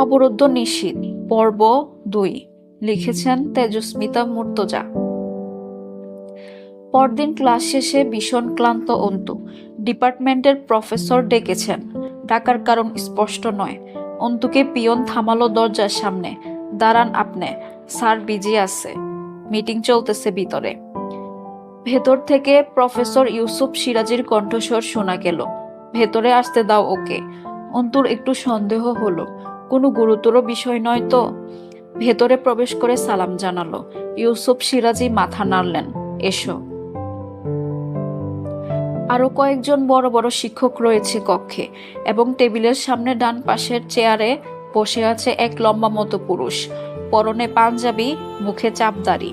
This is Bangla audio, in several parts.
অবরুদ্ধ নিশীত পর্ব দুই। লিখেছেন তেজস্মিতা মুর্তজা। পরদিন ক্লাস শেষে ভীষণ ক্লান্ত অন্তু। ডিপার্টমেন্টের প্রফেসর ডেকেছেন। ডাকার কারণ স্পষ্ট নয়। অন্তুকে পিয়ন থামালো দরজার সামনে। দাঁড়ান আপনি। স্যার বিজি আছে। মিটিং চলতেছে ভিতরে। ভেতর থেকে প্রফেসর ইউসুফ সিরাজির কণ্ঠস্বর শোনা গেল। ভেতরে আসতে দাও ওকে। অন্তুর একটু সন্দেহ হলো। কোনো গুরুতর বিষয় নয় তো। ভেতরে প্রবেশ করে সালাম জানালো। ইউসুফ সিরাজি মাথা নাড়লেন, এসো। আরও কয়েকজন বড় বড় শিক্ষক রয়েছে কক্ষে এবং টেবিলের সামনে ডান পাশের চেয়ারে বসে আছে এক লম্বা মতো পুরুষ, পরনে পাঞ্জাবি, মুখে চাপদারি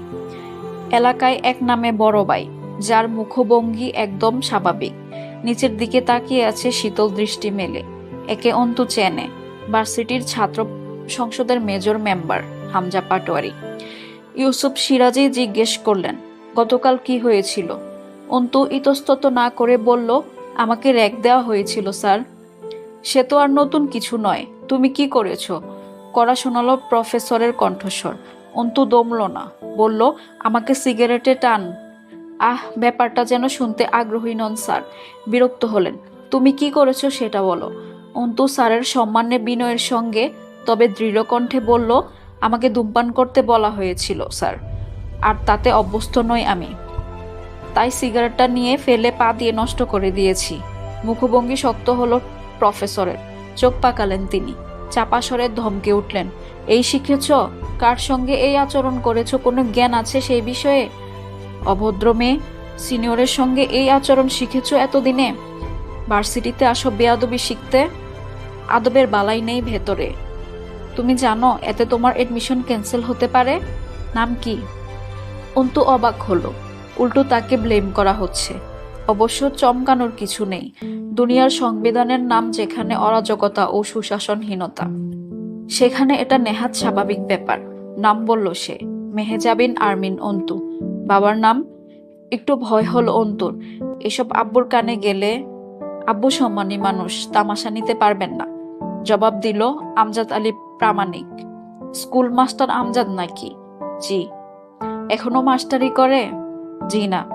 এলাকায় এক নামে বড় ভাই, যার মুখভঙ্গি একদম স্বাভাবিক। নিচের দিকে তাকিয়ে আছে শীতল দৃষ্টি মেলে, একে অন্তু চেনে। ভার্সিটির ছাত্র সংসদের মেজর মেম্বার হামজা পাটোয়ারি। ইউসুফ সিরাজি জিজ্ঞেস করলেন, গতকাল কি হয়েছিল? অন্তু ইতস্তত না করে বলল, আমাকে র্যাক দেওয়া হয়েছিল, স্যার। সে তো আর নতুন কিছু নয়। তুমি কি করেছ? করা শোনালো প্রফেসরের কণ্ঠস্বর। অন্তু দমল না, বলল, আমাকে সিগারেটে টান। আহ, ব্যাপারটা যেন শুনতে আগ্রহী নন, স্যার। বিরক্ত হলেন। তুমি কি করেছ সেটা বলো। অন্তু স্যারের সম্মানে বিনয়ের সঙ্গে, তবে দৃঢ় কণ্ঠে বলল, আমাকে ধূমপান করতে বলা হয়েছিল, স্যার। আর তাতে অভ্যস্ত নই আমি। তাই সিগারেটটা নিয়ে ফেলে পা দিয়ে নষ্ট করে দিয়েছি। মুখভঙ্গি শক্ত হলো প্রফেসরের। চোখ পাকালেন তিনি। চাপা স্বরে ধমকে উঠলেন, এই শিখেছ? কার সঙ্গে এই আচরণ করেছ? কোনো জ্ঞান আছে সেই বিষয়ে? অভদ্র মেয়ে, সিনিয়রের সঙ্গে এই আচরণ শিখেছ এতদিনে? ভার্সিটিতে আসো বেয়াদবি শিখতে। আদবের বালাই নেই ভেতরে। তুমি জানো, এতে তোমার এডমিশন ক্যান্সেল হতে পারে? নাম কি? অন্তু অবাক হলো। উল্টো তাকে ব্লেম করা হচ্ছে। অবশ্য চমকানোর কিছু নেই। দুনিয়ার সংবিধানের নাম যেখানে অরাজকতা ও সুশাসনহীনতা। সেখানে এটা নেহাত স্বাভাবিক ব্যাপার। নাম বলল সে, মেহেজাবিন আরমিন অন্তু। বাবার নাম? একটু ভয় হল অন্তুর। এসব আব্বুর কানে গেলে আব্বু সম্মানী মানুষ, তামাশা নিতে পারবেন না। জবাব দিল, আমজাদ আলী প্রামাণিক। স্কুল মাস্টার আমজাদ নাকি? জি। এখনও মাস্টারি করে? জি না।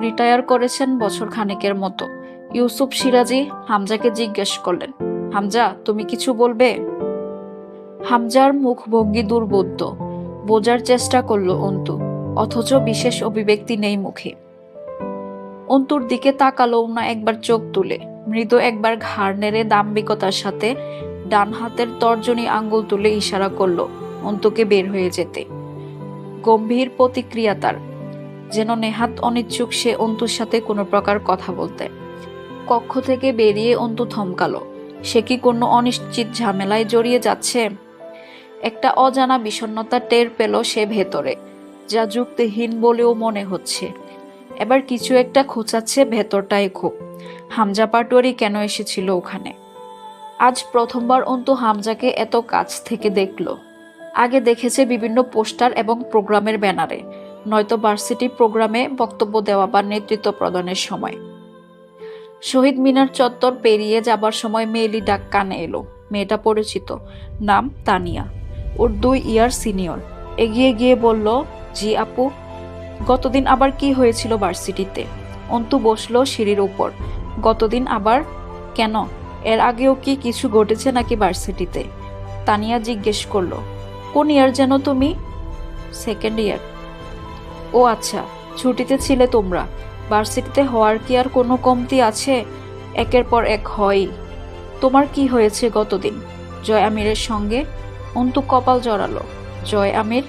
রিটায়ার করেছেন বছর খানেকের মতো। ইউসুফ সিরাজি হামজাকে জিজ্ঞেস করলেন, হামজা, তুমি কিছু বলবে? হামজার মুখ ভঙ্গি দুর্বোধ্য। বোঝার চেষ্টা করল অন্তু, অথচ বিশেষ অভিব্যক্তি নেই মুখে। অন্তুর দিকে তাকালো না একবার চোখ তুলে। মৃদু একবার ঘাড় নেড়ে দাম্ভিকতার সাথে ডান হাতের তর্জনী আঙ্গুল তুলে ইশারা করল, অন্তুকে বের হয়ে যেতে। গম্ভীর প্রতিক্রিয়া তার, যেন নেহাত অনিচ্ছুক সে অন্তুর সাথে কোনো প্রকার কথা বলতে। কক্ষ থেকে বেরিয়ে অন্তু থমকালো, সে কি কোনো অনিশ্চিত ঝামেলায় জড়িয়ে যাচ্ছে? একটা অজানা বিষণ্ণতা টের পেল সে ভেতরে, যা যুক্তিহীন বলেও মনে হচ্ছে। এবার কিছু একটা খোঁচাচ্ছে ভেতরটাই খুব হামজা পাটোয়ারি কেন এসেছিল ওখানে? আজ প্রথমবার অন্তু হামজাকে এত কাছ থেকে দেখল। আগে দেখেছে বিভিন্ন পোস্টার এবং প্রোগ্রামের ব্যানারে, নয়তো ভার্সিটি প্রোগ্রামে বক্তব্য দেওয়া বা নেতৃত্ব প্রদানের সময়। শহীদ মিনার চত্বর পেরিয়ে যাবার সময় মেয়েলি ডাক কানে এলো। মেয়েটা পরিচিত, নাম তানিয়া। ওর দুই ইয়ার সিনিয়র। এগিয়ে গিয়ে বলল, জি আপু, গতদিন আবার কি হয়েছিল ভার্সিটিতে? অন্তু বসল সিঁড়ির উপর। গতদিন আবার কেন? এর আগেও কি কিছু ঘটেছে নাকি ভার্সিটিতে? তানিয়া জিজ্ঞেস করল, কোন ইয়ার যেন তুমি? সেকেন্ড ইয়ার ও আচ্ছা ছুটিতে ছিলে তোমরা। ভার্সিটিতে হওয়ার কি আর কোনো কমতি আছে? একের পর এক হয়ই। তোমার কি হয়েছে গতদিন? জয় আমিরের সঙ্গে অন্তু কপাল জড়ালো। জয় আমির?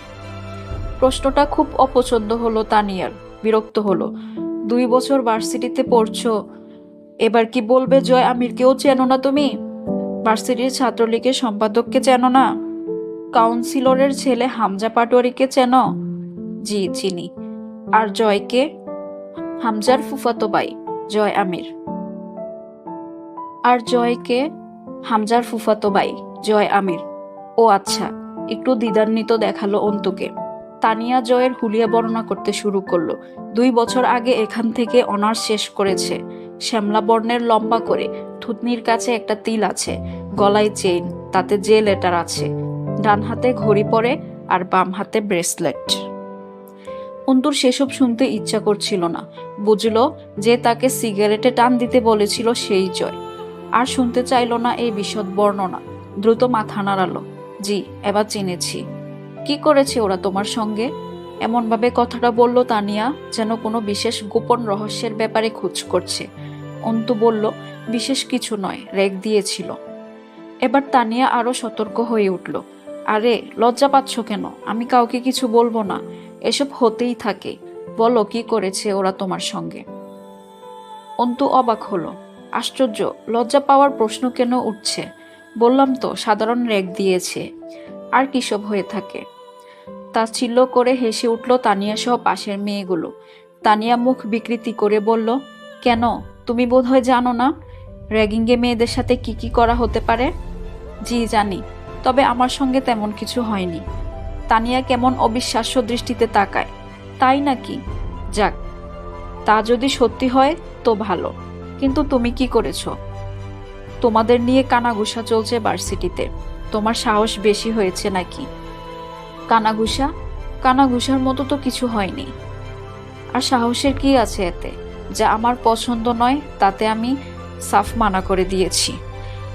প্রশ্নটা খুব অপছন্দ হলো তানিয়ার। বিরক্ত হলো। দুই বছর ভার্সিটিতে পড়ছো এবার কি বলবে জয় আমিরকেও চেনো না তুমি? ভার্সিটির ছাত্রলীগের সম্পাদককে চেনো না? কাউন্সিলরের ছেলে হামজা পাটোয়ারিকে চেনো? জি চিনি। আর জয়কে? হামজার ফুফাতো ভাই জয় আমির। আর জয়কে? হামজার ফুফাতো ভাই জয় আমির। ও আচ্ছা একটু দ্বিধান্বিত দেখাল অন্তুকে। তানিয়া জয়ের হুলিয়া বর্ণনা করতে শুরু করল। দুই বছর আগে এখান থেকে অনার্স শেষ করেছে। শ্যামলা বর্ণের লম্বা করে থুতনির কাছে একটা তিল আছে, গলায় চেইন, তাতে যে লেটার আছে। ডান হাতে ঘড়ি পরে আর বাম হাতে ব্রেসলেট। অন্তুর সেসব শুনতে ইচ্ছা করছিল না। বুঝলো যে তাকে সিগারেটে টান দিতে বলেছিল সেই জয়। আর শুনতে চাইল না এই বিশদ বর্ণনা। দ্রুত মাথা নাড়ালো। জি, এবার চিনেছি। কি করেছে ওরা তোমার সঙ্গে? এমনভাবে কথাটা বলল তানিয়া, যেন কোনো বিশেষ গোপন রহস্যের ব্যাপারে খোঁজ করছে। অন্তু বলল, বিশেষ কিছু নয়, রেগ দিয়েছিল। এবার তানিয়া আরও সতর্ক হয়ে উঠল, আরে, লজ্জা পাচ্ছ কেন? আমি কাউকে কিছু বলব না, এসব হতেই থাকে। বলো, কি করেছে ওরা তোমার সঙ্গে? অন্তু অবাক হলো, আশ্চর্য, লজ্জা পাওয়ার প্রশ্ন কেন উঠছে? বললাম তো, সাধারণ রেগ দিয়েছে। আর কিসব হয়ে থাকে? তাচ্ছিল্য করে হেসে উঠল তানিয়া সহ পাশের মেয়েগুলো। তানিয়া মুখ বিকৃতি করে বলল, কেন? তুমি বোধহয় জানো না র্যাগিংয়ে মেয়েদের সাথে কি কি করা হতে পারে? জি, জানি, তবে আমার সঙ্গে তেমন কিছু হয়নি। তানিয়া কেমন অবিশ্বাস্য দৃষ্টিতে তাকায়। তাই নাকি? যাক, তা যদি সত্যি হয় তো ভালো, কিন্তু তুমি কি করেছ? তোমাদের নিয়ে কানাঘুষা চলছে ভার্সিটিতে, তোমার সাহস বেশি হয়েছে নাকি? কানাঘুষা? কানাঘুষার মতো তো কিছু হয়নি। আর সাহসের কি আছে এতে? যা আমার পছন্দ নয়, তাতে আমি সাফ মানা করে দিয়েছি।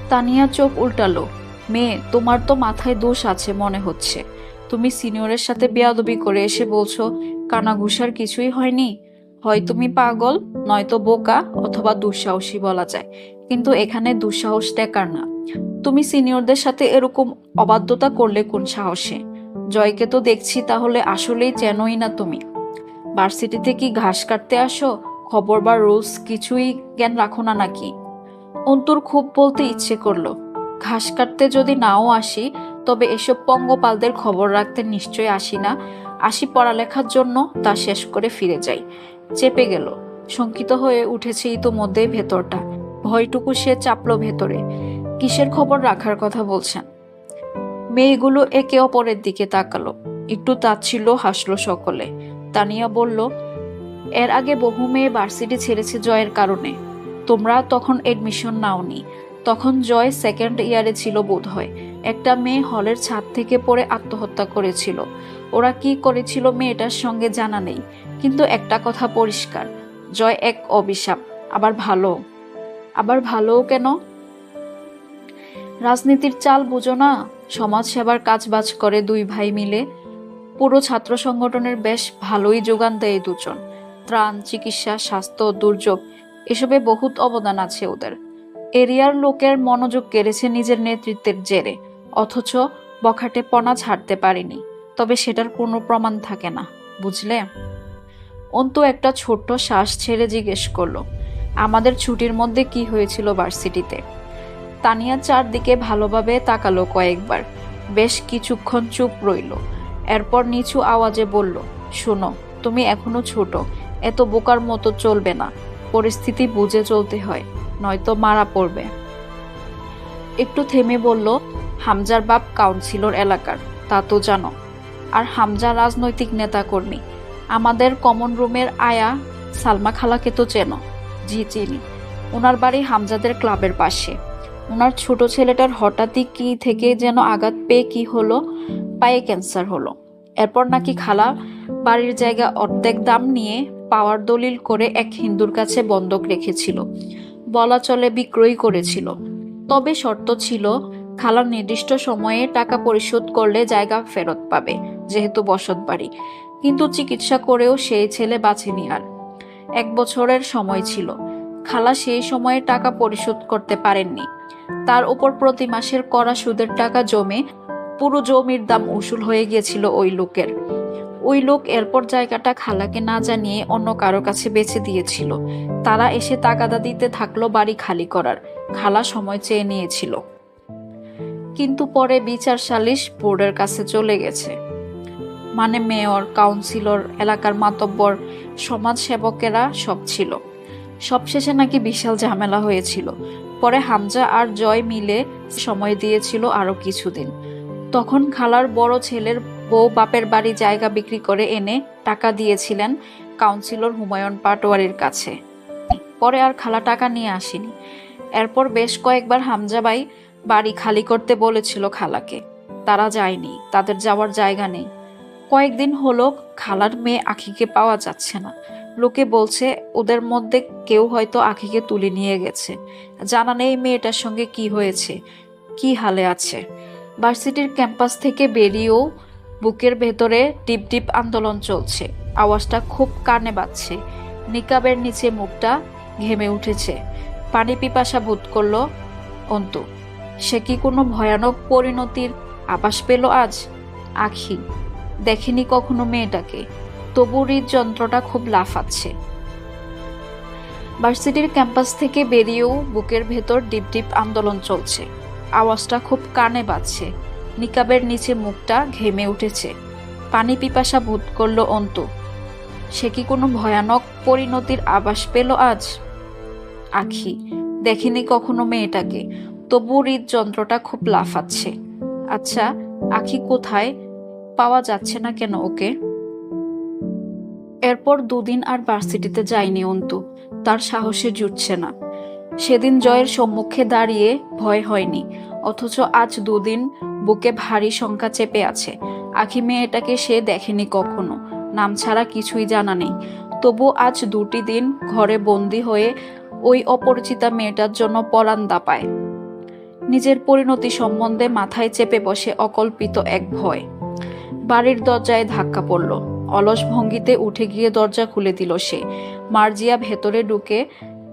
তানিয়া চোখ উল্টালো। মেয়ে, তোমার তো মাথায় দোষ আছে মনে হচ্ছে। তুমি সিনিয়রের সাথে বেয়াদবি করে এসে বলছো, কানাঘুষার কিছুই হয়নি? হয় তুমি পাগল, নয়তো বোকা, অথবা দুঃসাহসী বলা যায়। কিন্তু এখানে দুঃসাহস টেকার না। তুমি সিনিয়রদের সাথে এরকম অবাধ্যতা করলে কোন সাহসে? জয়কে তো দেখছি তাহলে আসলেই চেনই না তুমি। ভার্সিটিতে কি ঘাস কাটতে আসো? খবর বা রুলস কিছুই জ্ঞান রাখো না নাকি? অন্তুর খুব বলতে ইচ্ছে করল। ঘাস কাটতে যদি নাও আসি, তবে এসব পঙ্গপালদের খবর রাখতে নিশ্চয় আসি না। আসি পড়ালেখার জন্য, তা শেষ করে ফিরে যাই। চেপে গেল। শঙ্কিত হয়ে উঠেছে ইতোমধ্যেই ভেতরটা। ভয়টুকু সে চাপলো ভেতরে। কিসের খবর রাখার কথা বলছেন? মেয়েগুলো একে অপরের দিকে তাকালো। একটু তাচ্ছিল হাসলো সকলে। তানিয়া বলল, এর আগে বহু মেয়ে ভার্সিটি ছেড়েছে জয়ের কারণে। তোমরা তখন এডমিশন নাওনি। তখন জয় সেকেন্ড ইয়ারে ছিল বোধ হয় একটা মেয়ে হলের ছাদ থেকে পড়ে আত্মহত্যা করেছিল। ওরা কি করেছিল মেয়েটার সঙ্গে জানা নেই। কিন্তু একটা কথা পরিষ্কার, জয় এক অভিশাপ। আবার ভালো। আবার ভালোও কেন? রাজনীতির চাল বুঝো না? সমাজ সেবার কাজবাজ করে দুই ভাই মিলে। পুরো ছাত্র সংগঠনের বেশ ভালোই যোগান দেয় দুজন। ত্রাণ, চিকিৎসা, স্বাস্থ্য, দুর্যোগ, এসবে বহুত অবদান আছে ওদের। এরিয়ার লোকের মনোযোগ কেড়েছে নিজের নেতৃত্বের জেরে, অথচ বখাটে পনা ছাড়তে পারেনি। তবে সেটার কোনো প্রমাণ থাকে না, বুঝলে? অন্তু একটা ছোট্ট শ্বাস ছেড়ে জিজ্ঞেস করল, আমাদের ছুটির মধ্যে কি হয়েছিল ভার্সিটিতে? তানিয়া চারদিকে ভালোভাবে তাকালো কয়েকবার। বেশ কিছুক্ষণ চুপ রইল। এরপর নিচু আওয়াজে বলল, শোনো, তুমি এখনও ছোট। এত বোকার মতো চলবে না। পরিস্থিতি বুঝে চলতে হয়, নয়তো মারা পড়বে। একটু থেমে বলল, হামজার বাপ কাউন্সিলর এলাকার, তা তো জানো। আর হামজা রাজনৈতিক নেতাকর্মী। আমাদের কমন রুমের আয়া সালমা খালাকে তো চেনো। জি, চিনি। ওনার বাড়ি হামজাদের ক্লাবের পাশে। ওনার ছোট ছেলেটার হঠাৎই কি থেকে যেন আঘাত পেয়ে কি হলো? পায়ে ক্যান্সার হলো। এরপর নাকি খালা বাড়ির জায়গা অর্ধেক দাম নিয়ে পাওয়ার দলিল করে এক হিন্দুর কাছে বন্ধক রেখেছিল। বলা চলে বিক্রয় করেছিল। তবে শর্ত ছিল, খালা নির্দিষ্ট সময়ে টাকা পরিশোধ করলে জায়গা ফেরত পাবে, যেহেতু বসত বাড়ি। কিন্তু চিকিৎসা করেও সেই ছেলে বাঁচেনি আর। এক বছরের সময় ছিল। খালা সেই সময়ে টাকা পরিশোধ করতে পারেননি। তার উপর প্রতি মাসের করা সুদের টাকা জমে পুরো জমির দাম উসুল হয়ে গিয়েছিল ওই লোকের। ওই লোক এরপর জায়গাটা খালাকে না জানিয়ে অন্য কারও কাছে বেচে দিয়েছিল। তারা এসে তাগাদা দিতে থাকল বাড়ি খালি করার। খালা সময় চেয়ে নিয়েছিল। কিন্তু পরে বিচার সালিশ বোর্ডের কাছে চলে গেছে। মানে মেয়র, কাউন্সিলর, এলাকার মাতব্বর সমাজ সেবকেরা সব ছিল। সবশেষে নাকি বিশাল ঝামেলা হয়েছিল। পরে হামজা আর জয় মিলে সময় দিয়েছিল আরও কিছুদিন। তখন খালার বড় ছেলের বউ বাপের বাড়ি জায়গা বিক্রি করে এনে টাকা দিয়েছিলেন কাউন্সিলর হুমায়ুন পাটোয়ারির কাছে। পরে আর খালা টাকা নিয়ে আসেনি। এরপর বেশ কয়েকবার হামজাবাই বাড়ি খালি করতে বলেছিল খালাকে। তারা যায়নি, তাদের যাওয়ার জায়গা নেই। কয়েকদিন হলো খালার মেয়ে আখিকে পাওয়া যাচ্ছে না। লোকে বলছে, ওদের মধ্যে কেউ হয়তো আখিকে তুলে নিয়ে গেছে। জানা নেই মেয়েটার সঙ্গে কি হয়েছে, কি হালে আছে। ভার্সিটির ক্যাম্পাস থেকে বেরিয়েও বুকের ভেতরে টিপ টিপ আন্দোলন চলছে। আওয়াজটা খুব কানে বাজছে। নিকাবের নিচে মুখটা ঘেমে উঠেছে। পানি পিপাসা বোধ করল অন্তু। সে কি কোনো ভয়ানক পরিণতির আভাস পেল আজ? আখি। দেখেনি কখনো মেয়েটাকে। তবু হৃদযন্ত্রটা খুব লাফাচ্ছে। ভার্সিটির ক্যাম্পাস থেকে বেরিয়েও বুকের ভেতর ডিপ ডিপ আন্দোলন চলছে। আওয়াজটা খুব কানে বাজছে। নিকাবের নিচে মুখটা ঘেমে উঠেছে। পানি পিপাসা বোধ করল অন্তু। সে কি কোনো ভয়ানক পরিণতির আভাস পেল আজ? আখি, দেখিনি কখনো মেয়েটাকে। তবু হৃদযন্ত্রটা খুব লাফাচ্ছে। আচ্ছা আখি কোথায়? পাওয়া যাচ্ছে না কেন ওকে? এরপর দুদিন আর ভার্সিটিতে যায়নি অন্তু। তার সাহসে জুটছে না। সেদিন জয়ের সম্মুখে দাঁড়িয়ে ভয় হয়নি, অথচ আজ দুদিন বুকে ভারী শঙ্কা চেপে আছে। আখি মেয়েটাকে সে দেখেনি কখনো, নাম ছাড়া কিছুই জানা নেই। তবু আজ দুটি দিন ঘরে বন্দি হয়ে ওই অপরিচিতা মেয়েটার জন্য পরাণ দাপায় নিজের পরিণতি সম্বন্ধে মাথায় চেপে বসে অকল্পিত এক ভয়। বাড়ির দরজায় ধাক্কা পড়ল। অলস ভঙ্গিতে উঠে গিয়ে দরজা খুলে দিল সে। মার্জিয়া ভেতরে ঢুকে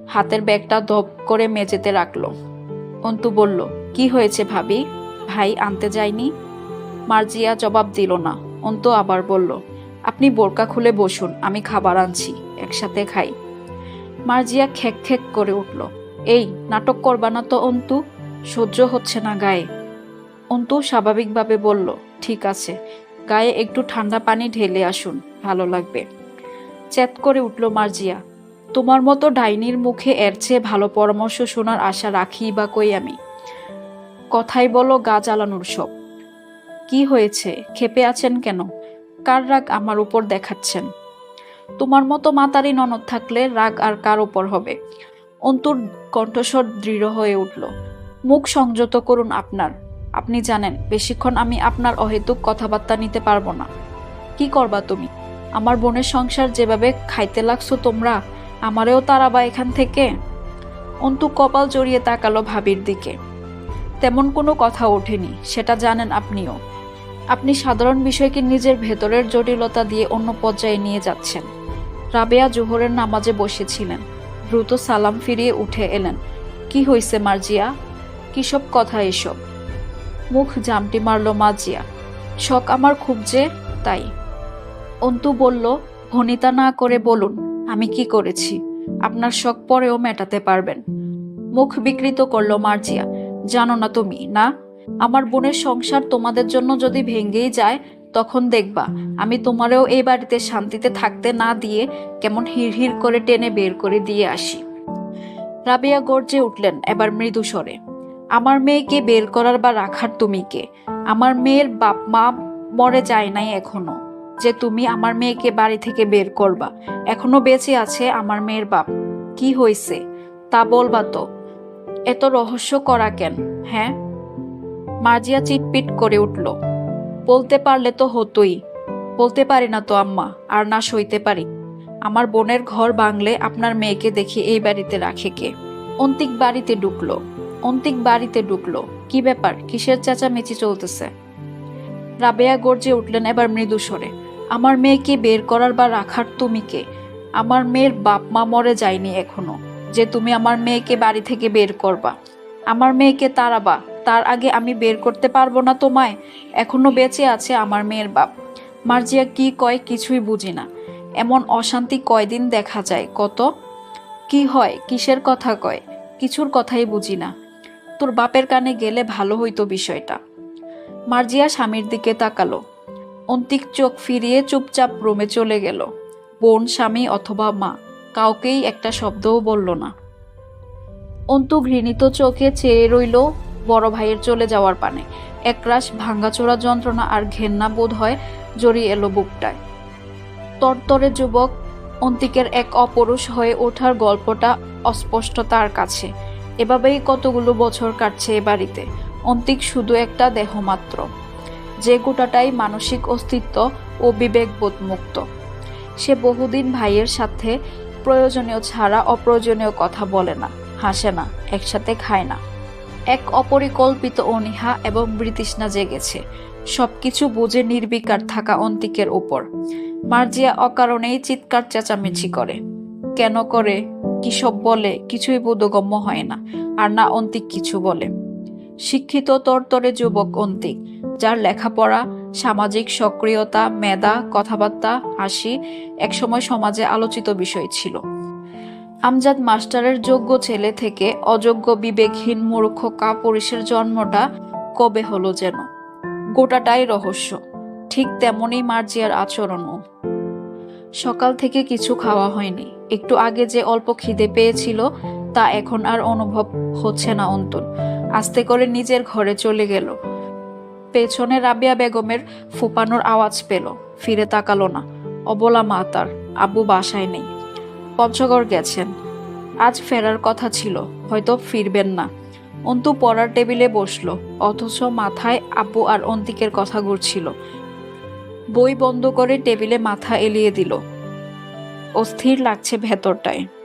হাতের ব্যাগটা দপ করে মেঝেতে রাখল। অন্তু বলল, কি হয়েছে ভাবি? ভাই আনতে যায়নি? মার্জিয়া জবাব দিল না। অন্তু আবার বলল, আপনি বোরকা খুলে বসুন, আমি খাবার আনছি, একসাথে খাই। মার্জিয়া খেক খেক করে উঠল, এই, নাটক করবা না তো অন্তু? সহ্য হচ্ছে না গায়ে। অন্তু স্বাভাবিকভাবে বলল, ঠিক আছে গায়ে একটু ঠান্ডা পানি ঢেলে আসুন, ভালো লাগবে। চ্যাত করে উঠল মার্জিয়া। তোমার মতো ডাইনির মুখে এর চেয়ে ভালো পরামর্শ শোনার আশা রাখি বা কই আমি? কথাই বলো গা জ্বালানোর সব। কি হয়েছে? খেপে আছেন কেন? কার রাগ আমার উপর দেখাচ্ছেন? তোমার মতো মাতারি ননদ থাকলে রাগ আর কার উপর হবে? অন্তুর কণ্ঠস্বর দৃঢ় হয়ে উঠল। মুখ সংযত করুন আপনার। আপনি জানেন, বেশিক্ষণ আমি আপনার অহেতুক কথাবার্তা নিতে পারব না। কি করবা তুমি? আমার বোনের সংসার যেভাবে খাইতে লাগছো তোমরা, আমারেও তারাবা এখান থেকে? অন্তু কপাল জড়িয়ে তাকালো ভাবির দিকে। তেমন কোনো কথা ওঠেনি, সেটা জানেন আপনিও। আপনি সাধারণ বিষয়কে নিজের ভেতরের জটিলতা দিয়ে অন্য পর্যায়ে নিয়ে যাচ্ছেন। রাবেয়া জোহরের নামাজে বসেছিলেন। দ্রুত সালাম ফিরিয়ে উঠে এলেন। কি হইছে মার্জিয়া? কিসব কথা এসব? মুখ জামটি মারল মাজিয়া শখ আমার খুব যে, তাই। অন্তু বলল ভনিতা না করে বলুন, আমি কি করেছি? আপনার শখ পরেও মেটাতে পারবেন। মুখ বিকৃত করল মার্জিয়া। জানো না তুমি, না? আমার বোনের সংসার তোমাদের জন্য যদি ভেঙ্গেই যায়, তখন দেখবা, আমি তোমারেও এই বাড়িতে শান্তিতে থাকতে না দিয়ে কেমন হিড়হিড় করে টেনে বের করে দিয়ে আসি। রাবিয়া গর্জে উঠলেন, এবার মৃদু স্বরে। আমার মেয়েকে বের করার বা রাখার তুমি কে? আমার মেয়ের বাপ মা মরে যায় নাই এখনও। যে তুমি আমার মেয়েকে বাড়ি থেকে বের করবা, এখনও বেঁচে আছে আমার মেয়ের বাপ। কি হয়েছে তা বলবা তো। এত রহস্য করা কেন হ্যাঁ? মার্জিয়া চিটপিট করে উঠল। বলতে পারলে তো হতোই। বলতে পারি না তো, আম্মা, আর না সইতে পারি। আমার বোনের ঘর বাংলে আপনার মেয়েকে দেখি এই বাড়িতে রাখে কে? অন্তিক বাড়িতে ঢুকলো। অন্তিক বাড়িতে ঢুকলো। কি ব্যাপার? কিসের চেঁচামেচি চলতেছে? রাবেয়া গর্জে উঠলেন এবার মৃদু স্বরে আমার মেয়েকে বের করার বা রাখার তুমি কে? আমার মেয়ের বাপ মা মরে যায়নি এখনও। যে তুমি আমার মেয়েকে বাড়ি থেকে বের করবা। আমার মেয়েকে তাড়াবা। তার আগে আমি বের করতে পারব না তোমায়। এখনও বেঁচে আছে আমার মেয়ের বাপ। মার্জিয়া কি কয় কিছুই বুঝি না। এমন অশান্তি কয়দিন দেখা যায়, কত? কি হয়? কিসের কথা কয়? কিছুর কথাই বুঝি না। তোর বাপের কানে গেলে ভালো হইতো বিষয়টা। মার্জিয়া স্বামীর দিকে তাকালো। অন্তিক চোখ ফিরিয়ে চুপচাপ রুমে চলে গেল। বোন, স্বামী অথবা মা, কাউকেই একটা শব্দও বলল না। অন্তু ঘৃণিত চোখে চেয়ে রইল বড় ভাইয়ের চলে যাওয়ার পানে। একরাশ ভাঙ্গাচোরা যন্ত্রণা আর ঘেন্না বোধ হয় জড়িয়ে এলো বুকটায়। তরতরে যুবক, অন্তিকের এক অপরুষ হয়ে ওঠার গল্পটা অস্পষ্ট তার কাছে। এভাবেই কতগুলো বছর কাটছে এ বাড়িতে। অন্তিক শুধু একটা দেহ মাত্র। যে গোটাটাই মানসিক অস্তিত্ব ও বিবেকবোধ মুক্ত। সে বহুদিন ভাইয়ের সাথে প্রয়োজনীয় ছাড়া অপ্রয়োজনীয় কথা বলে না, হাসে না, একসাথে খায় না। এক অপরিকল্পিত অনীহা এবং বৃতৃষ্ণা জেগেছে। সবকিছু বুঝে নির্বিকার থাকা অন্তিকের উপর। মার্জিয়া অকারণেই চিৎকার চেঁচামেচি করে। কেন করে? কি সব বলে, কিছুই বোধগম্য হয় না, আর না অন্তিক কিছু বলে। শিক্ষিত তরতরে যুবক অন্তিক, যার লেখাপড়া, সামাজিক সক্রিয়তা, মেধা, কথাবার্তা, হাসি একসময় সমাজে আলোচিত বিষয় ছিল। আমজাদ মাস্টারের যোগ্য ছেলে থেকে অযোগ্য বিবেকহীন মূর্খ কাপুরুষের জন্মটা কবে হলো যেন? গোটাটাই রহস্য, ঠিক তেমনই মার্জিয়ার আচরণও। সকাল থেকে কিছু খাওয়া হয়নি। একটু আগে যে অল্প খিদে পেয়েছিল, তা এখন আর অনুভব হচ্ছে না অন্তর আস্তে করে নিজের ঘরে চলে গেল। পেছনে রাবিয়া বেগমের ফুপানোর আওয়াজ পেল। ফিরে তাকালো না। অবলা মা তার, আব্বু বাসায় নেই। পঞ্চগড় গেছেন। আজ ফেরার কথা ছিল, হয়তো ফিরবেন না। অন্তু পড়ার টেবিলে বসল, অথচ মাথায় আব্বু আর অন্তিকের কথা ঘুরছিল। বই বন্ধ করে টেবিলে মাথা এলিয়ে দিল। অস্থির লাগছে ভেতরটায়।